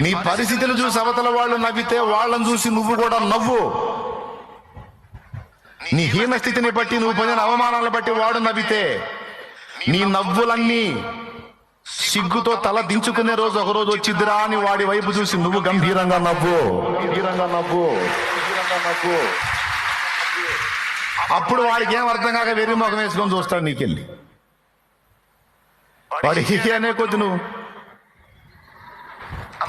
నీ పరిస్థితిని చూసి అవతల వాళ్ళు నవ్వితే వాళ్ళని చూసి నువ్వు కూడా నవ్వు. నీ హీన స్థితిని బట్టి నువ్వు పొందిన అవమానాలను బట్టి వాడు నవ్వితే నీ నవ్వులన్నీ సిగ్గుతో తల దించుకునే రోజు ఒక రోజు వచ్చిద్దిరా అని వాడి వైపు చూసి నువ్వు గంభీరంగా నవ్వు. గంభీరంగా నవ్వు. నవ్వు అప్పుడు వాడికి ఏం అర్థం కాక వెర్రి ముఖం వేసుకొని చూస్తాడు నీకెళ్ళి. వాడి హిహి అనే కొద్ది నువ్వు.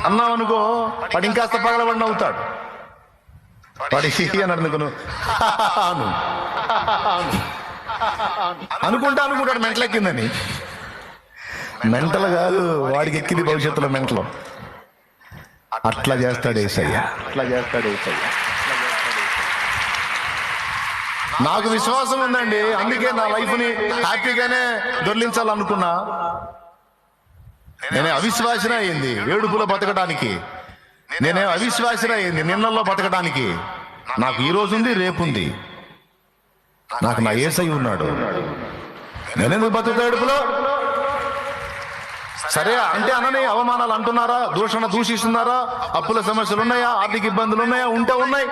అన్నావు అనుకో వాడు ఇంకాస్త పగలబడి నవ్వుతాడు వాడి అని అనుకో నువ్వు అను. అనుకుంటా అనుకుంటాడు మెంటలెక్కిందని మెంటల్ కాదు వాడికి ఎక్కింది భవిష్యత్తులో మెంటలు. అట్లా చేస్తాడు ఏసయ్య. అట్లా చేస్తాడు ఏసయ్య. నాకు విశ్వాసం ఉందండి అందుకే నా లైఫ్ని హ్యాపీగానే దొర్లించాలనుకున్నా. నేనే అవిశ్వాసన అయింది. ఏడుపులో బతకడానికి నేనే అవిశ్వాసన అయింది. నిన్నల్లో బతకడానికి నాకు ఈ రోజు ఉంది రేపు ఉంది నాకు నా ఏసై ఉన్నాడు. నేనెందుకు బతుకుతా ఏడుపులో? సరే అంటే అనని అవమానాలు అంటున్నారా? దూషణ దూషిస్తున్నారా? అప్పుల సమస్యలు ఉన్నాయా ఆర్థిక ఇబ్బందులు ఉన్నాయా ఉంటే ఉన్నాయి.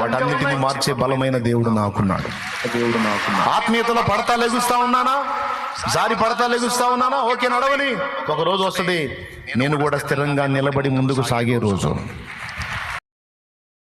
వాటన్నిటిని మార్చే బలమైన దేవుడు నాకున్నాడు. దేవుడు నాకు ఆత్మీయతలో పడతా లెగుస్తా ఉన్నానా? జారి పడతా లెగుస్తా ఉన్నానా? ఓకే నడవని. ఒక రోజు వస్తుంది. నేను కూడా స్థిరంగా నిలబడి ముందుకు సాగే రోజు.